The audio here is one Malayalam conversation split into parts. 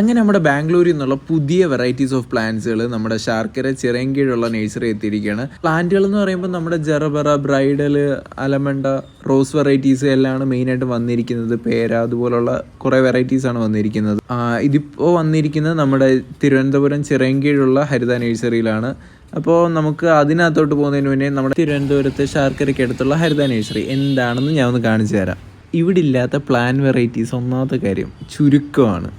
അങ്ങനെ നമ്മുടെ ബാംഗ്ലൂരിൽ നിന്നുള്ള പുതിയ വെറൈറ്റീസ് ഓഫ് പ്ലാന്റ്സുകൾ നമ്മുടെ ശാർക്കര ചിറങ്കീഴുള്ള നഴ്സറി എത്തിയിരിക്കുകയാണ്. പ്ലാന്റുകൾ എന്ന് പറയുമ്പോൾ നമ്മുടെ gerbera bridal allamanda rose varieties എല്ലാമാണ് മെയിനായിട്ട് വന്നിരിക്കുന്നത്. പേര അതുപോലുള്ള കുറേ വെറൈറ്റീസ് ആണ് വന്നിരിക്കുന്നത്. ഇതിപ്പോൾ വന്നിരിക്കുന്നത് നമ്മുടെ തിരുവനന്തപുരം ചിറങ്കീഴുള്ള ഹരിത നഴ്സറിയിലാണ് അപ്പോൾ നമുക്ക് അതിനകത്തോട്ട് പോകുന്നതിന് മുന്നേ നമ്മുടെ തിരുവനന്തപുരത്തെ ശാർക്കരയ്ക്ക് അടുത്തുള്ള ഹരിത നഴ്സറി എന്താണെന്ന് ഞാൻ ഒന്ന് കാണിച്ചു തരാം. ഇവിടെ ഇല്ലാത്ത പ്ലാൻ വെറൈറ്റീസ് ഒന്നാമത്തെ കാര്യം ചുരുക്കമാണ്.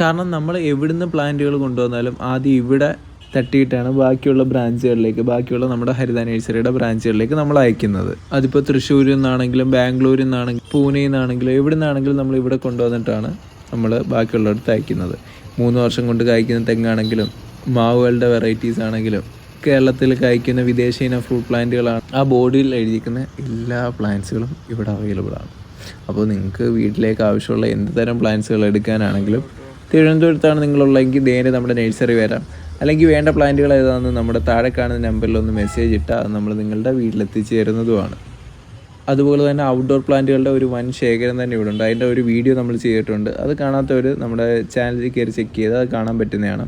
കാരണം നമ്മൾ എവിടുന്ന് പ്ലാന്റുകൾ കൊണ്ടുവന്നാലും ആദ്യം ഇവിടെ തട്ടിയിട്ടാണ് ബാക്കിയുള്ള ബ്രാഞ്ചുകളിലേക്ക് ബാക്കിയുള്ള നമ്മുടെ ഹരിത നേഴ്സറിയുടെ ബ്രാഞ്ചുകളിലേക്ക് നമ്മൾ അയക്കുന്നത്. അതിപ്പോൾ തൃശ്ശൂരിൽ നിന്നാണെങ്കിലും ബാംഗ്ലൂരിൽ നിന്നാണെങ്കിലും പൂനെയിൽ നിന്നാണെങ്കിലും എവിടെ നിന്നാണെങ്കിലും നമ്മൾ ഇവിടെ കൊണ്ടുവന്നിട്ടാണ് നമ്മൾ ബാക്കിയുള്ളിടത്ത് അയക്കുന്നത്. മൂന്ന് വർഷം കൊണ്ട് കായ്ക്കുന്ന തെങ്ങാണെങ്കിലും മാവുകളുടെ വെറൈറ്റീസ് ആണെങ്കിലും കേരളത്തിൽ കായ്ക്കുന്ന വിദേശ ഇനം ഫ്രൂട്ട് പ്ലാന്റുകളാണ് ആ ബോർഡിൽ എഴുതിയിരിക്കുന്ന എല്ലാ പ്ലാന്റ്സുകളും ഇവിടെ അവൈലബിൾ ആണ്. അപ്പോൾ നിങ്ങൾക്ക് വീട്ടിലേക്ക് ആവശ്യമുള്ള എന്ത് തരം പ്ലാന്റ്സുകൾ എടുക്കാനാണെങ്കിലും തിരുവനന്തപുരത്താണ് നിങ്ങളുള്ളതെങ്കിൽ നേരെ നമ്മുടെ നഴ്സറി വരാം. അല്ലെങ്കിൽ വേണ്ട പ്ലാന്റുകൾ ഏതാണെന്ന് നമ്മുടെ താഴെ കാണുന്ന നമ്പറിൽ ഒന്ന് മെസ്സേജ് ഇട്ടാൽ അത് നമ്മൾ നിങ്ങളുടെ വീട്ടിലെത്തിച്ചു തരുന്നതുമാണ് അതുപോലെ തന്നെ ഔട്ട്ഡോർ പ്ലാന്റുകളുടെ ഒരു വൻ ശേഖരം തന്നെ ഇവിടെ ഉണ്ട് അതിന്റെ ഒരു വീഡിയോ നമ്മൾ ചെയ്തിട്ടുണ്ട്. അത് കാണാത്തവർ നമ്മുടെ ചാനലിൽ കയറി ചെക്ക് ചെയ്ത് അത് കാണാൻ പറ്റുന്നതാണ്.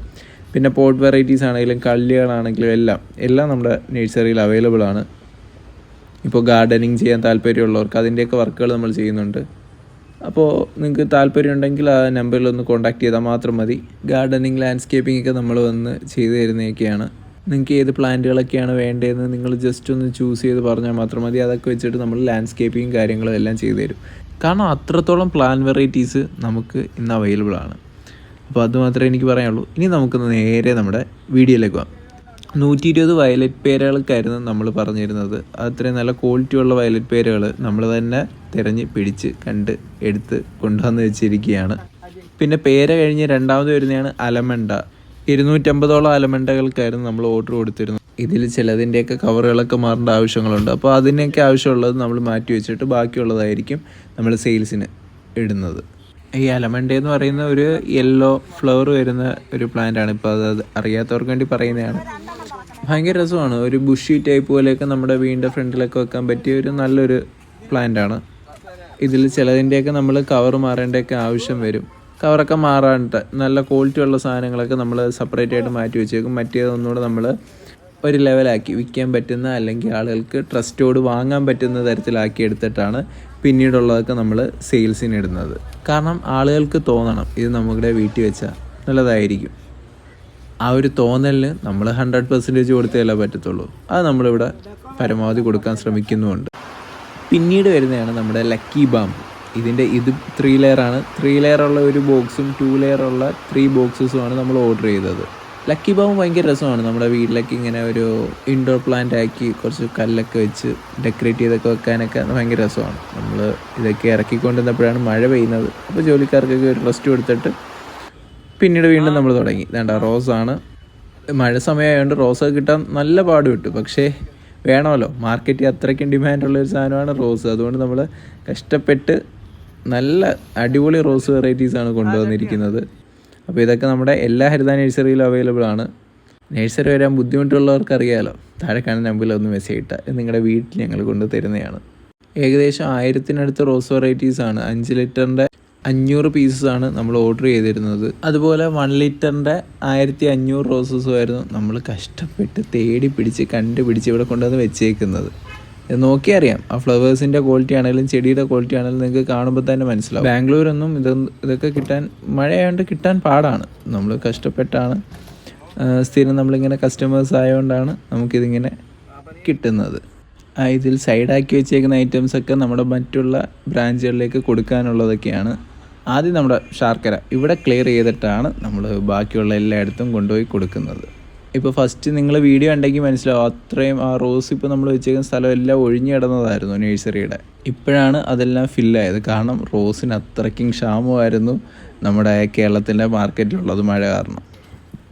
പിന്നെ പോട്ട് വെറൈറ്റീസ് ആണെങ്കിലും കള്ളികളാണെങ്കിലും എല്ലാം എല്ലാം നമ്മുടെ നഴ്സറിയിൽ അവൈലബിൾ ആണ്. ഇപ്പോൾ ഗാർഡനിങ് ചെയ്യാൻ താല്പര്യമുള്ളവർക്ക് അതിന്റെയൊക്കെ വർക്കുകൾ നമ്മൾ ചെയ്യുന്നുണ്ട്. അപ്പോൾ നിങ്ങൾക്ക് താല്പര്യം ഉണ്ടെങ്കിൽ ആ നമ്പറിൽ ഒന്ന് കോൺടാക്ട് ചെയ്താൽ മാത്രം മതി. ഗാർഡനിങ് ലാൻഡ്സ്കേപ്പിംഗ് ഒക്കെ നമ്മൾ വന്ന് ചെയ്തു തരുന്നതൊക്കെയാണ്. നിങ്ങൾക്ക് ഏത് പ്ലാന്റുകളൊക്കെയാണ് വേണ്ടതെന്ന് നിങ്ങൾ ജസ്റ്റ് ഒന്ന് ചൂസ് ചെയ്ത് പറഞ്ഞാൽ മാത്രം മതി. അതൊക്കെ വെച്ചിട്ട് നമ്മൾ ലാൻഡ്സ്കേപ്പിംഗ് കാര്യങ്ങളും എല്ലാം ചെയ്തു തരും. കാരണം അത്രത്തോളം പ്ലാൻ വെറൈറ്റീസ് നമുക്ക് ഇന്ന് അവൈലബിൾ ആണ്. അപ്പോൾ അതുമാത്രമേ എനിക്ക് പറയാനുള്ളൂ. ഇനി നമുക്ക് നേരെ നമ്മുടെ വീഡിയോയിലേക്ക് പോകാം. നൂറ്റി ഇരുപത് വയലറ്റ് പേരകൾക്കായിരുന്നു നമ്മൾ പറഞ്ഞിരുന്നത്. അത്രയും നല്ല ക്വാളിറ്റി ഉള്ള വയലറ്റ് പേരകൾ നമ്മൾ തന്നെ തിരഞ്ഞ് പിടിച്ച് കണ്ട് എടുത്ത് കൊണ്ടുവന്ന് വെച്ചിരിക്കുകയാണ്. പിന്നെ പേര കഴിഞ്ഞ് രണ്ടാമത് വരുന്നതാണ് അലമണ്ട. ഇരുന്നൂറ്റമ്പതോളം അലമണ്ടകൾക്കായിരുന്നു നമ്മൾ ഓർഡർ കൊടുത്തിരുന്നത്. ഇതിൽ ചിലതിന്റെയൊക്കെ കവറുകളൊക്കെ മാറേണ്ട ആവശ്യങ്ങളുണ്ട്. അപ്പോൾ അതിനൊക്കെ ആവശ്യമുള്ളത് നമ്മൾ മാറ്റി വെച്ചിട്ട് ബാക്കിയുള്ളതായിരിക്കും നമ്മൾ സെയിൽസിന് ഇടുന്നത്. ഈ അലമണ്ട എന്ന് പറയുന്ന ഒരു യെല്ലോ ഫ്ലവർ വരുന്ന ഒരു പ്ലാന്റ് ആണ്. ഇപ്പോൾ അത് അറിയാത്തവർക്ക് വേണ്ടി പറയുന്നതാണ്. ഭയങ്കര രസമാണ്. ഒരു ബുഷി ടൈപ്പ് പോലെയൊക്കെ നമ്മുടെ വീടിന്റെ ഫ്രണ്ടിലൊക്കെ വെക്കാൻ പറ്റിയ ഒരു നല്ലൊരു പ്ലാന്റ് ആണ്. ഇതിൽ ചിലതിന്റെയൊക്കെ നമ്മൾ കവർ മാറേണ്ടതൊക്കെ ആവശ്യം വരും. കവറൊക്കെ മാറാണ്ട് നല്ല ക്വാളിറ്റി ഉള്ള സാധനങ്ങളൊക്കെ നമ്മൾ സെപ്പറേറ്റ് ആയിട്ട് മാറ്റി വെച്ചേക്കും. മറ്റേതൊന്നുകൂടെ നമ്മൾ ഒരു ലെവലാക്കി വിൽക്കാൻ പറ്റുന്ന അല്ലെങ്കിൽ ആളുകൾക്ക് ട്രസ്റ്റോട് വാങ്ങാൻ പറ്റുന്ന തരത്തിലാക്കി എടുത്തിട്ടാണ് പിന്നീടുള്ളതൊക്കെ നമ്മൾ സെയിൽസിന് ഇടുന്നത്. കാരണം ആളുകൾക്ക് തോന്നണം ഇത് നമ്മുടെ വീട്ടിൽ വെച്ചാൽ നല്ലതായിരിക്കും. ആ ഒരു തോന്നലിന് നമ്മൾ ഹൺഡ്രഡ് പെർസെന്റേജ് കൊടുത്തേ പറ്റത്തുള്ളൂ. അത് നമ്മളിവിടെ പരമാവധി കൊടുക്കാൻ ശ്രമിക്കുന്നുമുണ്ട്. പിന്നീട് വരുന്നതാണ് നമ്മുടെ ലക്കി ബാം ഇതിന്റെ ഇത് ത്രീ ലെയറാണ് ത്രീ ലെയറുള്ള ഒരു ബോക്സും ടു ലെയറുള്ള ത്രീ ബോക്സസുമാണ് നമ്മൾ ഓർഡർ ചെയ്തത്. ലക്കി ബാം ഭയങ്കര രസമാണ്. നമ്മുടെ വീട്ടിലേക്ക് ഇങ്ങനെ ഒരു ഇൻഡോർ പ്ലാന്റ് ആക്കി കുറച്ച് കല്ലൊക്കെ വെച്ച് ഡെക്കറേറ്റ് ചെയ്തൊക്കെ വെക്കാനൊക്കെ ഭയങ്കര രസമാണ്. നമ്മൾ ഇതൊക്കെ ഇറക്കിക്കൊണ്ടിരുന്നപ്പോഴാണ് മഴ പെയ്യുന്നത്. അപ്പോൾ ജോലിക്കാർക്കൊക്കെ ഒരു റെസ്റ്റ് കൊടുത്തിട്ട് പിന്നീട് വീണ്ടും നമ്മൾ തുടങ്ങി. വേണ്ട റോസാണ് മഴ സമയമായതുകൊണ്ട് റോസ് കിട്ടാൻ നല്ല പാട് കിട്ടും പക്ഷേ വേണമല്ലോ. മാർക്കറ്റിൽ അത്രയ്ക്കും ഡിമാൻഡുള്ള ഒരു സാധനമാണ് റോസ്. അതുകൊണ്ട് നമ്മൾ കഷ്ടപ്പെട്ട് നല്ല അടിപൊളി റോസ് വെറൈറ്റീസാണ് കൊണ്ടുവന്നിരിക്കുന്നത്. അപ്പോൾ ഇതൊക്കെ നമ്മുടെ എല്ലാ ഹരിത നഴ്സറിയിലും അവൈലബിൾ ആണ്. നഴ്സറി വരാൻ ബുദ്ധിമുട്ടുള്ളവർക്ക് അറിയാമല്ലോ താഴെ കാണുന്ന നമ്പറിൽ ഒന്ന് മെസ്സേജ് ഇട്ടാൽ നിങ്ങളുടെ വീട്ടിൽ ഞങ്ങൾ കൊണ്ട് തരുന്നതാണ്. ഏകദേശം ആയിരത്തിനടുത്ത് റോസ് വെറൈറ്റീസ് ആണ്. അഞ്ച് ലിറ്ററിന്റെ അഞ്ഞൂറ് പീസസ് ആണ് നമ്മൾ ഓർഡർ ചെയ്തിരുന്നത്. അതുപോലെ വൺ ലിറ്ററിന്റെ ആയിരത്തി അഞ്ഞൂറ് റോസസും ആയിരുന്നു നമ്മൾ കഷ്ടപ്പെട്ട് തേടി പിടിച്ച് കണ്ടുപിടിച്ച് ഇവിടെ കൊണ്ടുവന്ന് വെച്ചേക്കുന്നത്. നോക്കിയറിയാം ആ ഫ്ലവേഴ്സിന്റെ ക്വാളിറ്റി ആണെങ്കിലും ചെടിയുടെ ക്വാളിറ്റി ആണെങ്കിലും നിങ്ങൾക്ക് കാണുമ്പോൾ തന്നെ മനസ്സിലാവും. ബാംഗ്ലൂരൊന്നും ഇത് ഇതൊക്കെ കിട്ടാൻ മഴയായതുകൊണ്ട് കിട്ടാൻ പാടാണ്. നമ്മൾ കഷ്ടപ്പെട്ടാണ്. സ്ഥിരം നമ്മളിങ്ങനെ കസ്റ്റമേഴ്സ് ആയതുകൊണ്ടാണ് നമുക്കിതിങ്ങനെ കിട്ടുന്നത്. ഇതിൽ സൈഡാക്കി വെച്ചേക്കുന്ന ഐറ്റംസൊക്കെ നമ്മുടെ മറ്റുള്ള ബ്രാഞ്ചുകളിലേക്ക് കൊടുക്കാനുള്ളതൊക്കെയാണ്. ആദ്യം നമ്മുടെ ശർക്കര ഇവിടെ ക്ലിയർ ചെയ്തിട്ടാണ് നമ്മൾ ബാക്കിയുള്ള എല്ലായിടത്തും കൊണ്ടുപോയി കൊടുക്കുന്നത്. ഇപ്പോൾ ഫസ്റ്റ് നിങ്ങൾ വീഡിയോ ഉണ്ടെങ്കിൽ മനസ്സിലാവും അത്രയും ആ റോസ് ഇപ്പോൾ നമ്മൾ വെച്ചേക്കുന്ന സ്ഥലം എല്ലാം ഒഴിഞ്ഞു കിടന്നതായിരുന്നു നഴ്സറിയുടെ ഇപ്പോഴാണ് അതെല്ലാം ഫില്ലായത് കാരണം റോസിന് അത്രയ്ക്കും ക്ഷാമമായിരുന്നു നമ്മുടെ കേരളത്തിന്റെ മാർക്കറ്റിലുള്ളത് മഴ കാരണം.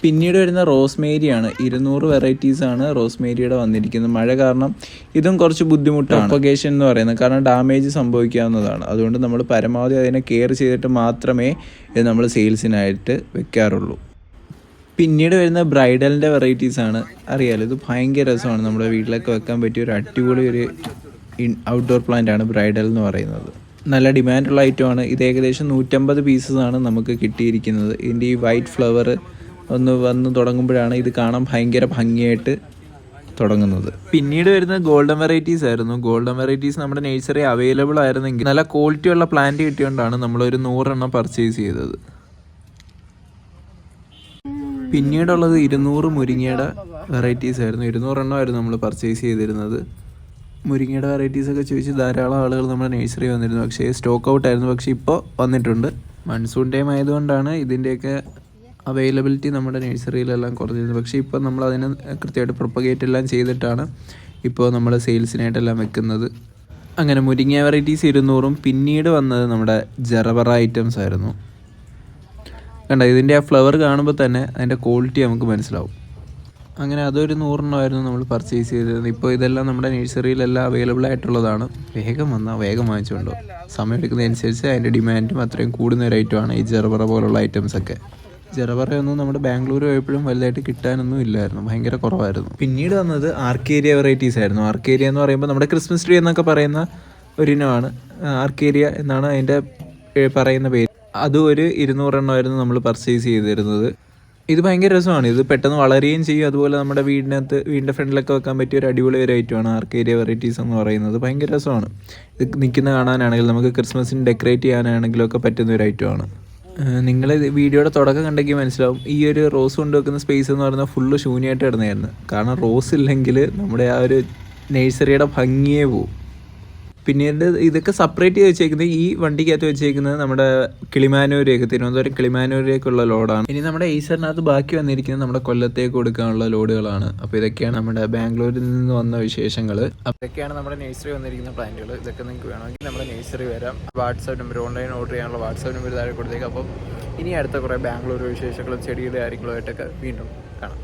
പിന്നീട് വരുന്ന റോസ്മേരിയാണ്. ഇരുന്നൂറ് വെറൈറ്റീസ് ആണ് റോസ്മേരിയുടെ വന്നിരിക്കുന്നത്. മഴ കാരണം ഇതും കുറച്ച് ബുദ്ധിമുട്ടാണ്. പ്രൊപ്പഗേഷൻ എന്ന് പറയുന്നത്. കാരണം ഡാമേജ് സംഭവിക്കാവുന്നതാണ്. അതുകൊണ്ട് നമ്മൾ പരമാവധി അതിനെ കെയർ ചെയ്തിട്ട് മാത്രമേ ഇത് നമ്മൾ സെയിൽസിനായിട്ട് വെക്കാറുള്ളൂ. പിന്നീട് വരുന്ന ബ്രൈഡലിന്റെ വെറൈറ്റീസ് ആണ്. അറിയാലോ ഇത് ഭയങ്കര രസമാണ്. നമ്മുടെ വീട്ടിലൊക്കെ വെക്കാൻ പറ്റിയ ഒരു അടിപൊളി ഒരു ഔട്ട്ഡോർ പ്ലാന്റ് ആണ് ബ്രൈഡൽ എന്ന് പറയുന്നത്. നല്ല ഡിമാൻഡുള്ള ഐറ്റമാണ് ഇത് ഏകദേശം നൂറ്റമ്പത് ആണ് നമുക്ക് കിട്ടിയിരിക്കുന്നത്. ഇതിന്റെ ഈ വൈറ്റ് ഫ്ലവർ ഒന്ന് വന്ന് തുടങ്ങുമ്പോഴാണ് ഇത് കാണാൻ ഭയങ്കര ഭംഗിയായിട്ട് തുടങ്ങുന്നത്. പിന്നീട് വരുന്നത് ഗോൾഡൻ വെറൈറ്റീസ് ആയിരുന്നു. ഗോൾഡൻ വെറൈറ്റീസ് നമ്മുടെ നേഴ്സറി അവൈലബിൾ ആയിരുന്നെങ്കിൽ നല്ല ക്വാളിറ്റി ഉള്ള പ്ലാന്റ് കിട്ടിയോണ്ടാണ് നമ്മളൊരു നൂറെണ്ണം പർച്ചേസ് ചെയ്തത്. പിന്നീടുള്ളത് ഇരുന്നൂറ് മുരിങ്ങയുടെ വെറൈറ്റീസ് ആയിരുന്നു. ഇരുന്നൂറെണ്ണമായിരുന്നു നമ്മൾ പർച്ചേസ് ചെയ്തിരുന്നത്. മുരിങ്ങയുടെ വെറൈറ്റീസ് ഒക്കെ ചോദിച്ച് ധാരാളം ആളുകൾ നമ്മുടെ നേഴ്സറി വന്നിരുന്നു. പക്ഷേ സ്റ്റോക്ക് ഔട്ട് ആയിരുന്നു. പക്ഷേ ഇപ്പോൾ വന്നിട്ടുണ്ട്. മൺസൂൺ ടൈം ആയതുകൊണ്ടാണ് ഇതിന്റെയൊക്കെ അവൈലബിലിറ്റി നമ്മുടെ നഴ്സറിയിലെല്ലാം കുറഞ്ഞിരുന്നു. പക്ഷേ ഇപ്പോൾ നമ്മൾ അതിനെ കൃത്യമായിട്ട് പ്രൊപ്പഗേറ്റ് എല്ലാം ചെയ്തിട്ടാണ് ഇപ്പോൾ നമ്മൾ സെയിൽസിനായിട്ടെല്ലാം വെക്കുന്നത്. അങ്ങനെ മുരിങ്ങ വെറൈറ്റീസ് ഇരുന്നൂറും പിന്നീട് വന്നത് നമ്മുടെ ജറബറ ഐറ്റംസ് ആയിരുന്നു. കണ്ട ഇതിന്റെ ആ ഫ്ലവർ കാണുമ്പോൾ തന്നെ അതിന്റെ ക്വാളിറ്റി നമുക്ക് മനസ്സിലാവും. അങ്ങനെ അതൊരു നൂറെണ്ണമായിരുന്നു നമ്മൾ പർച്ചേസ് ചെയ്തിരുന്നത്. ഇപ്പോൾ ഇതെല്ലാം നമ്മുടെ നഴ്സറിയിലെല്ലാം അവൈലബിൾ ആയിട്ടുള്ളതാണ്. വേഗം വന്നാൽ വേഗം വാങ്ങിച്ചുകൊണ്ടോ സമയം എടുക്കുന്നതനുസരിച്ച് അതിന്റെ ഡിമാൻഡും അത്രയും കൂടുന്ന ഒരു ഐറ്റമാണ് ഈ ജെറബറ പോലുള്ള ഐറ്റംസ് ഒക്കെ ജെറബറയൊന്നും നമ്മുടെ ബാംഗ്ലൂർ പോയപ്പോഴും വലുതായിട്ട് കിട്ടാനൊന്നും ഇല്ലായിരുന്നു. ഭയങ്കര കുറവായിരുന്നു. പിന്നീട് വന്നത് ആർക്കേരിയ വെറൈറ്റീസ് ആയിരുന്നു. ആർക്കേരിയ എന്ന് പറയുമ്പോൾ നമ്മുടെ ക്രിസ്മസ് ട്രീ എന്നൊക്കെ പറയുന്ന ഒരിനമാണ്. ആർക്കേരിയ എന്നാണ് അതിന്റെ പറയുന്ന പേര്. അതും ഒരു ഇരുന്നൂറെണ്ണമായിരുന്നു നമ്മൾ പർച്ചേസ് ചെയ്തിരുന്നത്. ഇത് ഭയങ്കര രസമാണ്. ഇത് പെട്ടെന്ന് വളരുകയും ചെയ്യും. അതുപോലെ നമ്മുടെ വീടിനകത്ത് വീടിന്റെ ഫ്രണ്ടിലൊക്കെ വെക്കാൻ പറ്റിയ ഒരു അടിപൊളി ഐറ്റമാണ് ആർക്കേരിയ വെറൈറ്റീസ് എന്ന് പറയുന്നത്. ഭയങ്കര രസമാണ്. ഇത് നിൽക്കുന്ന കാണാനാണെങ്കിൽ നമുക്ക് ക്രിസ്മസിന് ഡെക്കറേറ്റ് ചെയ്യാനാണെങ്കിലും ഒക്കെ പറ്റുന്ന ഒരു ഐറ്റമാണ് നിങ്ങൾ വീഡിയോയുടെ തുടക്കം കണ്ടെങ്കിൽ മനസ്സിലാവും. ഈ ഒരു റോസ് കൊണ്ടുവെക്കുന്ന സ്പേസ് എന്ന് പറയുന്നത് ഫുള്ള് ശൂന്യമായിട്ട് കിടന്നായിരുന്നു കാരണം റോസ് ഇല്ലെങ്കിൽ നമ്മുടെ ആ ഒരു നഴ്സറിയുടെ ഭംഗിയേ പോവും. പിന്നീട് ഇതൊക്കെ സെപ്പറേറ്റ് ചെയ്ത് വെച്ചേക്കുന്നത് ഈ വണ്ടിക്കകത്ത് വെച്ചേക്കുന്നത് നമ്മുടെ കിളിമാനൂരേക്ക് തിരുവനന്തപുരം കിളിമാനൂരേക്കുള്ള ലോഡാണ്. ഇനി നമ്മുടെ ഈസറിനകത്ത് ബാക്കി വന്നിരിക്കുന്നത് നമ്മുടെ കൊല്ലത്തേക്ക് കൊടുക്കാനുള്ള ലോഡുകളാണ്. അപ്പോൾ ഇതൊക്കെയാണ് നമ്മുടെ ബാംഗ്ലൂരിൽ നിന്ന് വന്ന വിശേഷങ്ങൾ അപ്പോൾ ഇതൊക്കെയാണ് നമ്മുടെ നേഴ്സറി വന്നിരിക്കുന്ന പ്ലാന്റുകൾ ഇതൊക്കെ നിങ്ങൾക്ക് വേണമെങ്കിൽ നമ്മുടെ നേഴ്സറി വരാം. വാട്സാപ്പ് നമ്പർ ഓൺലൈൻ ഓർഡർ ചെയ്യാനുള്ള വാട്സാപ്പ് നമ്പർ താഴെ കൊടുത്തേക്ക്. അപ്പം ഇനി അടുത്ത കുറേ ബാംഗ്ലൂർ വിശേഷങ്ങളും ചെടിയുടെ കാര്യങ്ങളുമായിട്ടൊക്കെ വീണ്ടും കാണാം.